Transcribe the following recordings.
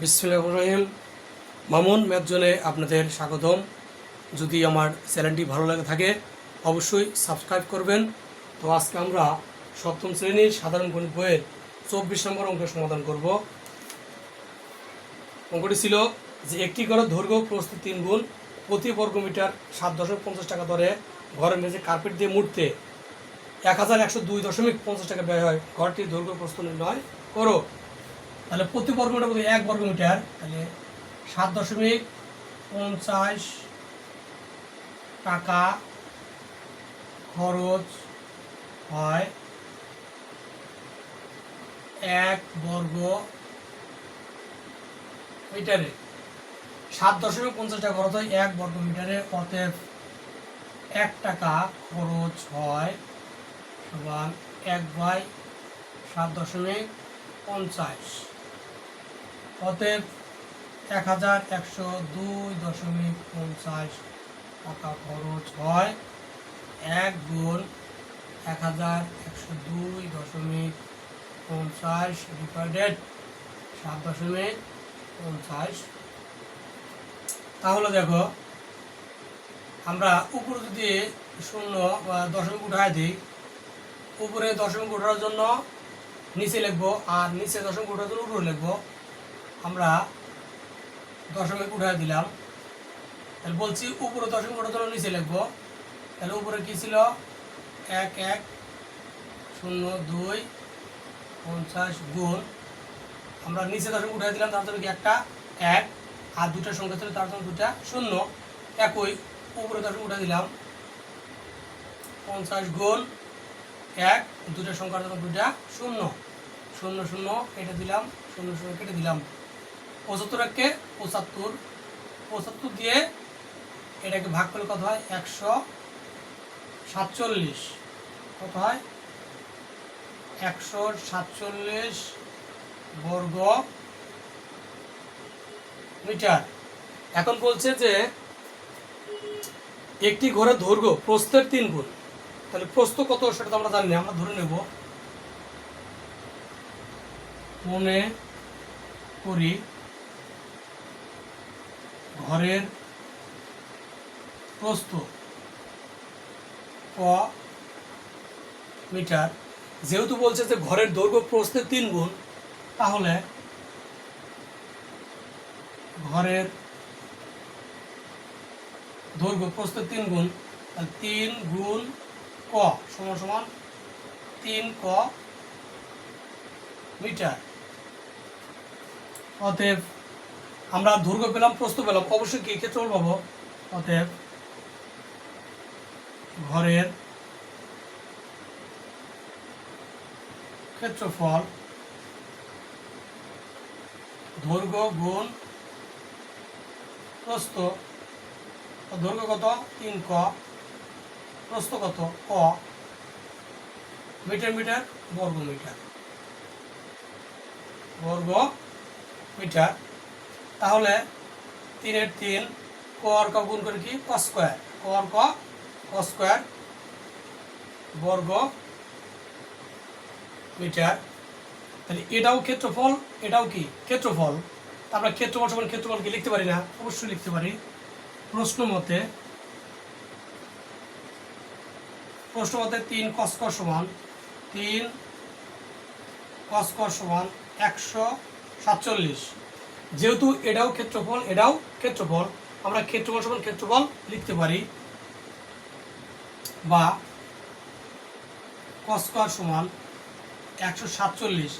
বিসমিল্লাহ রহিম। মামুন ম্যাথজনে আপনাদের স্বাগতম। যদি আমার চ্যানেলটি ভালো লাগে থাকে, অবশ্যই সাবস্ক্রাইব করবেন। তো আজকে আমরা সপ্তম শ্রেণির সাধারণ গণিত বইয়ের চব্বিশ নম্বর অঙ্কের সমাধান করব। অঙ্কটি ছিল যে একটি ঘরের দৈর্ঘ্য প্রস্তুত তিন গুণ, প্রতি বর্গ মিটার সাত দশমিক পঞ্চাশ টাকা দরে ঘরের মেঝে কার্পেট দিয়ে মুড়তে এক হাজার একশো দুই দশমিক পঞ্চাশ টাকা ব্যয় হয়। ঘরটির দৈর্ঘ্য প্রস্তুত নির্ণয় করো। তাহলে প্রতি বর্গ মিটার বলতে এক বর্গ মিটার তাহলে সাত দশমিক পঞ্চাশ টাকা খরচ হয় এক বর্গ মিটারে। সাত দশমিক পঞ্চাশ টাকা খরচ হয় এক বর্গ মিটারে অতএব এক টাকা খরচ হয় সমান এক বাই সাত দশমিক পঞ্চাশ। অতএব এক হাজার একশো দুই দশমিক পঞ্চাশ টাকা খরচ হয়। এক গুণ এক হাজার একশো দুই দশমিক পঞ্চাশ ডিভাইডেড সাত দশমিক পঞ্চাশ। তাহলে দেখো, আমরা উপরে যদি শূন্য দশমিক উঠায় দিই, উপরে দশমিক ওঠার জন্য নিচে লিখব আর নিচে দশমিক ওঠার জন্য উপরে লিখব। আমরা দশমিক উঠায় দিলাম। তাহলে বলছি উপরে দশমিক ওঠার জন্য নিচে লিখব? তাহলে উপরে কী ছিল? এক এক, শূন্য, দুই, পঞ্চাশ গুণ। আমরা নিচে দশমিক উঠাই দিলাম, তার জন্য একটা? এক। আর দুটা সংখ্যা ছিল, তার জন্য দুটা শূন্য। একই, উপরে দশমিক উঠে দিলাম। পঞ্চাশ গুণ, এক দুটা সংখ্যার জন্য দুটা শূন্য। শূন্য শূন্য, কেটে দিলাম, শূন্য শূন্য, কেটে দিলাম। পঁচাত্তর একে পঁচাত্তর পঁচাত্তর দিয়ে এটাকে ভাগ করলে কত হয়? একশো সাতচল্লিশ। কত হয়? একশো সাতচল্লিশ বর্গ মিটার। এখন বলছে যে একটি ঘরের দৈর্ঘ্য প্রস্থের তিন গুণ। তাহলে প্রস্থ কত সেটা তো আমরা জানি না, আমরা ধরে নেব। মনে করি ঘরের প্রস্থ ক মিটার। যেহেতু বলছে যে ঘরের দৈর্ঘ্য প্রস্থের তিন গুণ, তাহলে ঘরের দৈর্ঘ্য প্রস্থ তিন গুণ তিন গুণ ক সমান সমান তিন ক মিটার। অতএব আমরা দৈর্ঘ্য পেলাম প্রস্থ পেলাম। অবশ্যই কি ক্ষেত্রফল পাবো? অতএব ঘরের ক্ষেত্রফল দৈর্ঘ্য গুণ প্রস্থ দৈর্ঘ্য কত? তিন ক। প্রস্থ কত? ক মিটার মিটার, বর্গ মিটার। বর্গ মিটার। তাহলে তিনের তিন ক ক গুণ করে কি? ক স্কোয়ার। ক ক ক স্কোয়ার বর্গ মিটার। তাহলে এটাও ক্ষেত্রফল, এটাও কি? ক্ষেত্রফল। আমরা ক্ষেত্রফল সমান ক্ষেত্রফলকে লিখতে পারি না? অবশ্যই লিখতে পারি। প্রশ্ন মতে প্রশ্ন মতে তিন কস্কর সমান তিন কস্কর সমান একশো সাতচল্লিশ। যেহেতু এটাও ক্ষেত্রফল এটাও ক্ষেত্রফল, আমরা ক্ষেত্রফল সমান ক্ষেত্রফল লিখতে পারি বা কস্কর সমান একশো সাতচল্লিশ।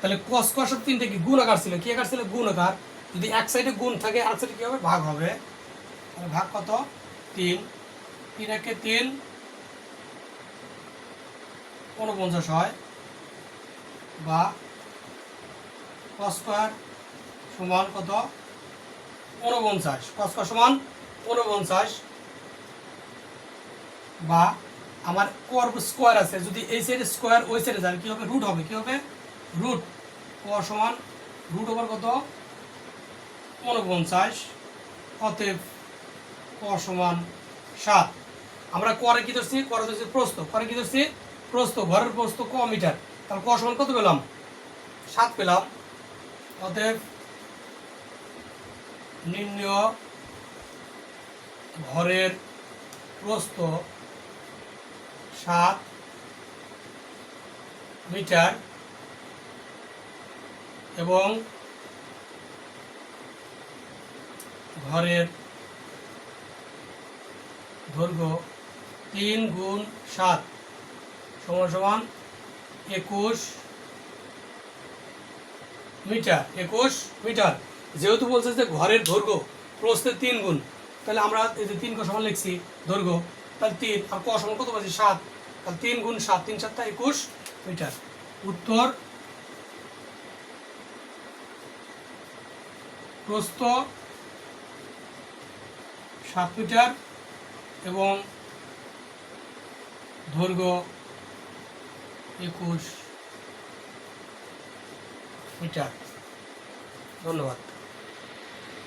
তাহলে কস্কর সব তিনটে কি? গুণ আকার ছিল। কি আকার ছিল? গুণ আকার। যদি এক সাইডে গুণ থাকে আর সাইডে কি হবে? ভাগ হবে। তাহলে ভাগ কত? তিন। তিন একে তিন উনপঞ্চাশ হয়। বা কস্কোয়ার সমান কত? উনপঞ্চাশ কস্কোয়ার সমান উনপঞ্চাশ বা আমার কর স্কোয়ার আছে, যদি এই সাইডে স্কোয়ার ওই সাইডে যায় কি হবে? রুট হবে, কি হবে? রুট ক সমান রুট ওভার কত? উনপঞ্চাশ অতএব ক সমান সাত। আমরা করে কি ধরছি? করে ধরছি প্রস্ত করে কি ধরছি? প্রস্ত ঘরের প্রস্ত ক মিটার। তাহলে ক সমান কত পেলাম? সাত পেলাম। অতএব নির্ণয় ঘরের প্রস্থ সাত মিটার এবং ঘরের দৈর্ঘ্য তিন গুণ সাত সমান সমান একুশ মিটার একুশ মিটার। যেহেতু বলছে যে ঘরের দৈর্ঘ্য প্রস্থের তিন গুণ, তাহলে আমরা এই যে তিন ক লিখছি দৈর্ঘ্য, তাহলে তিন আর ক কত বলছি সাত। তাহলে তিন গুণ সাত, তিন সাতটা একুশ মিটার। উত্তর, প্রস্থ সাত মিটার এবং দৈর্ঘ্য একুশ মিটার। ধন্যবাদ।